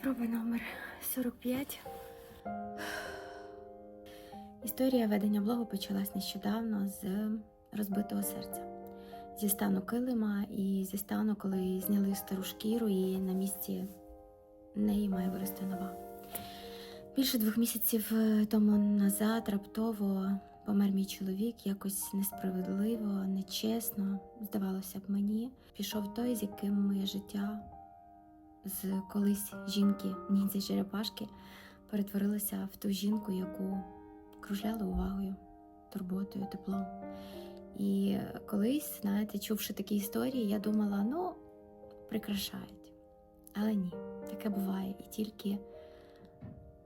Спроба номер 45. Історія ведення блогу почалась нещодавно з розбитого серця. Зі стану килима і зі стану, коли зняли стару шкіру, і на місці неї має вирости нова. Більше двох місяців е, тому назад раптово помер мій чоловік якось несправедливо, нечесно, здавалося б мені. Пішов той, з яким моє життя з колись жінки ніндзя черепашки перетворилася в ту жінку, яку кружляли увагою, турботою, теплом. І колись, знаєте, чувши такі історії, я думала, ну, прикрашають. Але ні, таке буває. І тільки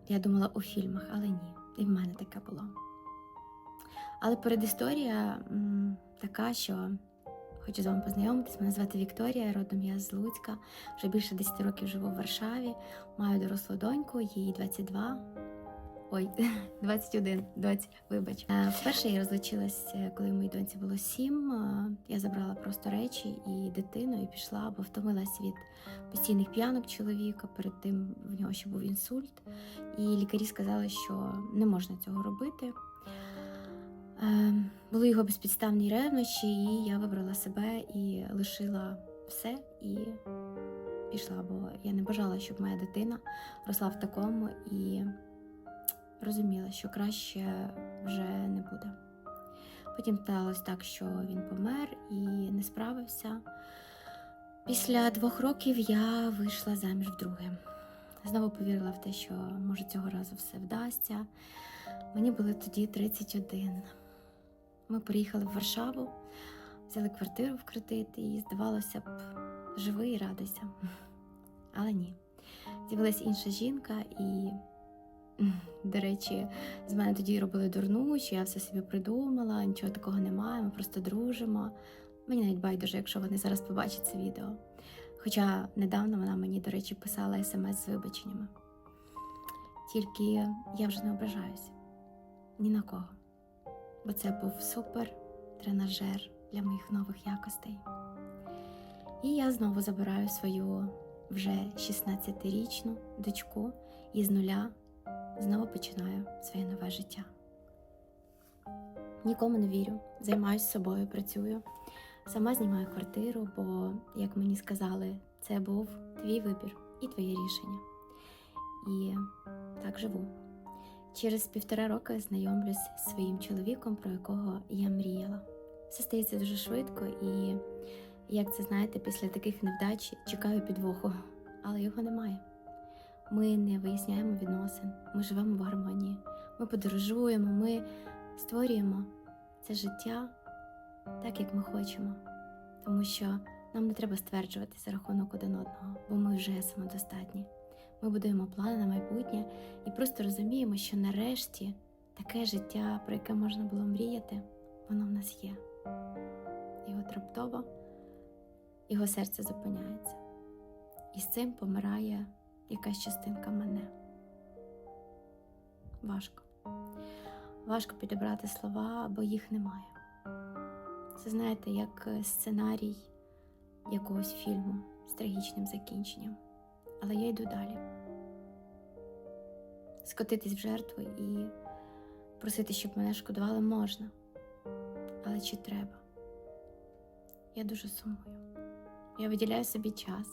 я думала у фільмах, але ні. І в мене таке було. Але передісторія така, що хочу з вами познайомитись. Мене звати Вікторія, родом я з Луцька. Вже більше 10 років живу в Варшаві. Маю дорослу доньку, їй 22. Ой, 21, 20, вибач. Е, Вперше я розлучилась, е, коли моїй доньці було 7. Е, Я забрала просто речі і дитину і пішла, бо втомилась від постійних п'янок чоловіка. Перед тим в нього ще був інсульт. І лікарі сказали, що не можна цього робити. Були його безпідставні ревнощі, і я вибрала себе і лишила все і пішла, бо я не бажала, щоб моя дитина росла в такому і розуміла, що краще вже не буде. Потім сталося так, що він помер і не справився. Після двох років я вийшла заміж вдруге. Знову повірила в те, що може цього разу все вдасться. Мені було тоді 31. Ми приїхали в Варшаву, взяли квартиру в кредит і, здавалося б, живи і радуйся. Але ні. З'явилась інша жінка, і, до речі, з мене тоді робили дурну, що я все собі придумала, нічого такого немає, ми просто дружимо. Мені навіть байдуже, якщо вони зараз побачать це відео. Хоча недавно вона мені, до речі, писала смс з вибаченнями. Тільки я вже не ображаюся ні на кого, бо це був супер тренажер для моїх нових якостей. І я знову забираю свою вже 16-річну дочку і з нуля знову починаю своє нове життя. Нікому не вірю, займаюся собою, працюю. Сама знімаю квартиру, бо, як мені сказали, це був твій вибір і твоє рішення. І так живу. Через півтора роки знайомлюсь з своїм чоловіком, про якого я мріяла. Все стається дуже швидко, і як це знаєте, після таких невдач чекаю підвоху, але його немає. Ми не виясняємо відносин, ми живемо в гармонії, ми подорожуємо, ми створюємо це життя так, як ми хочемо, тому що нам не треба стверджувати за рахунок один одного, бо ми вже самодостатні. Ми будуємо плани на майбутнє і просто розуміємо, що нарешті таке життя, про яке можна було мріяти, воно в нас є. І от раптово його серце зупиняється. І з цим помирає якась частинка мене. Важко. Важко підібрати слова, бо їх немає. Це знаєте, як сценарій якогось фільму з трагічним закінченням. Але я йду далі. Скотитись в жертву і просити, щоб мене шкодували можна. Але чи треба? Я дуже сумую. Я виділяю собі час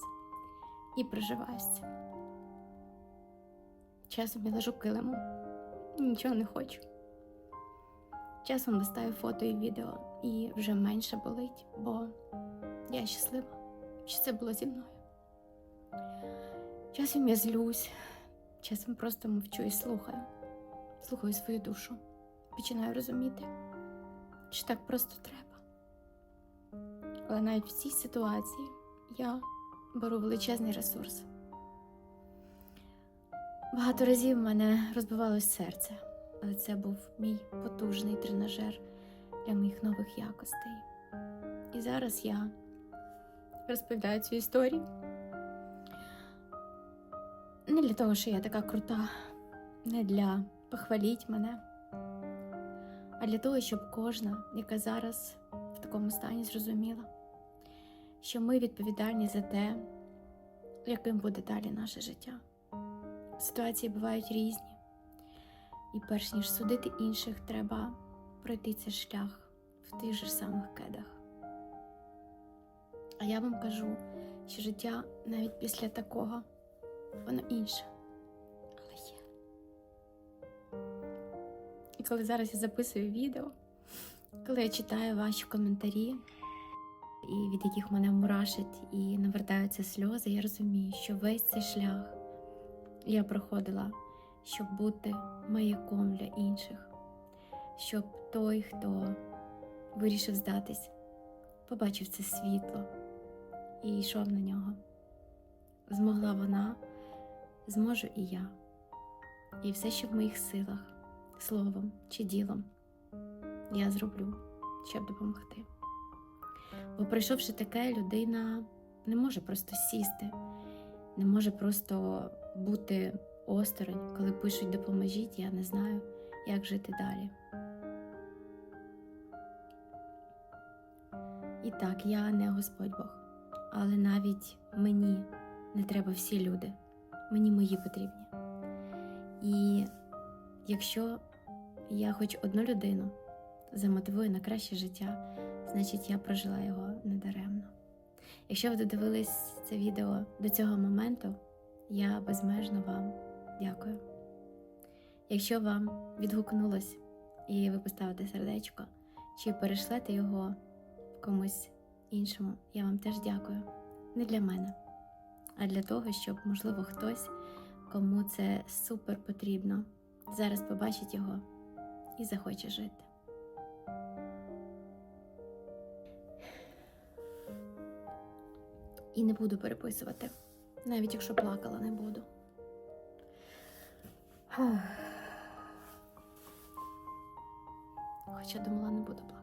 і проживаю з цим. Часом я лежу килимом, нічого не хочу. Часом листаю фото і відео, і вже менше болить, бо я щаслива, що це було зі мною. Часом я злюсь, часом просто мовчу і слухаю, слухаю свою душу, починаю розуміти, що так просто треба. Але навіть в цій ситуації я беру величезний ресурс. Багато разів в мене розбивалось серце, але це був мій потужний тренажер для моїх нових якостей. І зараз я розповідаю цю історію. Не для того, що я така крута, не для похваліть мене, а для того, щоб кожна, яка зараз в такому стані, зрозуміла, що ми відповідальні за те, яким буде далі наше життя. ситуації бувають різні. І перш ніж судити інших, треба пройти цей шлях в тих же самих кедах. А я вам кажу, що життя навіть після такого, воно інше. Але є. І коли зараз я записую відео, коли я читаю ваші коментарі, і від яких мене мурашить і навертаються сльози, я розумію, що весь цей шлях я проходила, щоб бути маяком для інших, щоб той, хто вирішив здатись, побачив це світло і йшов на нього. Змогла вона, зможу і я. І все, що в моїх силах, словом чи ділом, я зроблю, щоб допомогти. Бо пройшовши таке, людина не може просто сісти, не може просто бути осторонь, коли пишуть допоможіть, я не знаю, як жити далі. І так, я не Господь Бог, але навіть мені не треба всі люди, мені мої потрібні. І якщо я хоч одну людину замотивую на краще життя, значить я прожила його недаремно. Якщо ви додивились це відео до цього моменту, я безмежно вам дякую. Якщо вам відгукнулось і ви поставите сердечко, чи перешлете його комусь іншому, я вам теж дякую. Не для мене, а для того, щоб, можливо, хтось, кому це супер потрібно, зараз побачить його і захоче жити. І не буду переписувати, навіть якщо плакала, не буду. Хоча думала, не буду плакати.